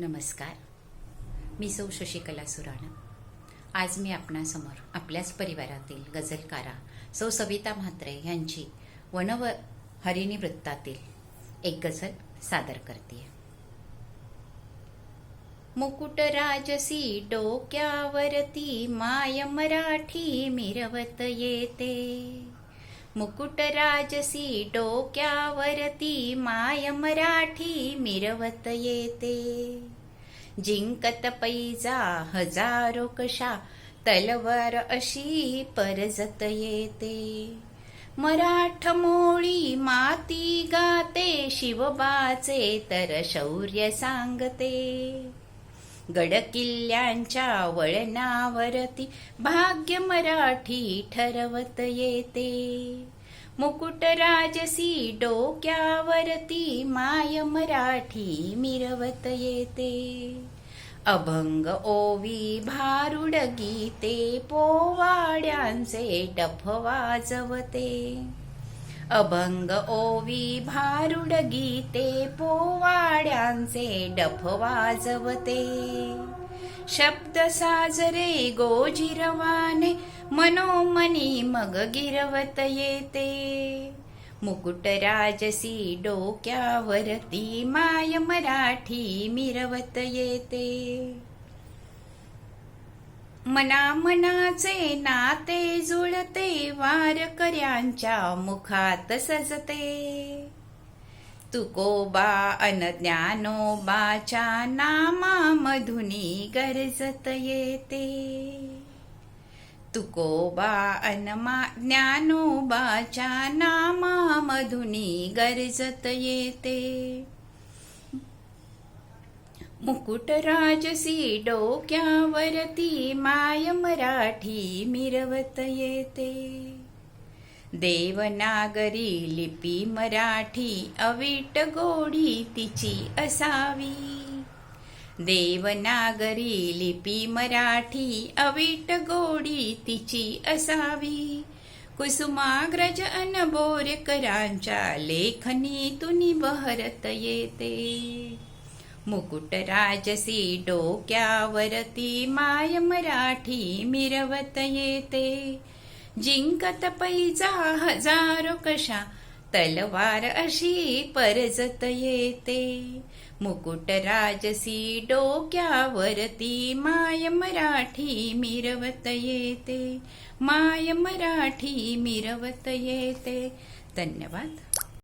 नमस्कार. मी सौ शशिकला सुराणा. आज मी आपणासमोर आपल्याच परिवारातील गझलकारा सौ सविता म्हात्रे यांची वनव हरिणी वृत्तातील एक गझल सादर करते मुकुट राजसी डोक्यावरती माय मराठी मिरवत येते. मुकुटराजसी डोक्यावरती माय मराठी मिरवत येते. जिंकत पैजा हजारो कशा तलवार अशी परजत येते. मराठ मोळी माती गाते शिवबाचे तर शौर्य सांगते. गडकिल्ल्यांच्या वळणावरती भाग्य मराठी ठरवत येते. मुकुट राजसी डोक्यावरती माय मराठी मिरवत येते. अभंग ओवी भारुड गीते पोवाड्यांचे डफ वाजवते. अभंग ओवी भारुड गीते पोवाड्यांचे डफ वाजवते. शब्द साजरे गोजिरवाने मनोमनी मग गिरवत येते. मुकुट राजसी डोक्यावरती माय मराठी मिरवत येते. मना मनाचे नाते जुळते वारकऱ्यांच्या मुखात सजते. तुकोबा अनज्ञानोबाच्या नामा मधुनी गरजत येते. तुकोबा अनमा ज्ञानोबाच्या नामा मधुनी गरजत येते. मुकुटराजसी डोक्यावरती माय मराठी मिरवत येते. देवनागरी लिपी मराठी अवीट गोडी तिची असावी. देवनागरी लिपी मराठी अवीट गोडी तिची असावी. कुसुमाग्रज अन बोरकरांच्या लेखनीतून बहरत येते. मुकुट राजसी डोक्यावरती माय मराठी मिरवत येते. जिंकत पैजा हजारो कशा तलवार अशी परजत येते. मुकुट राजसी डोक्यावरती माय मराठी मिरवत येते. माय मराठी मिरवत येते. धन्यवाद.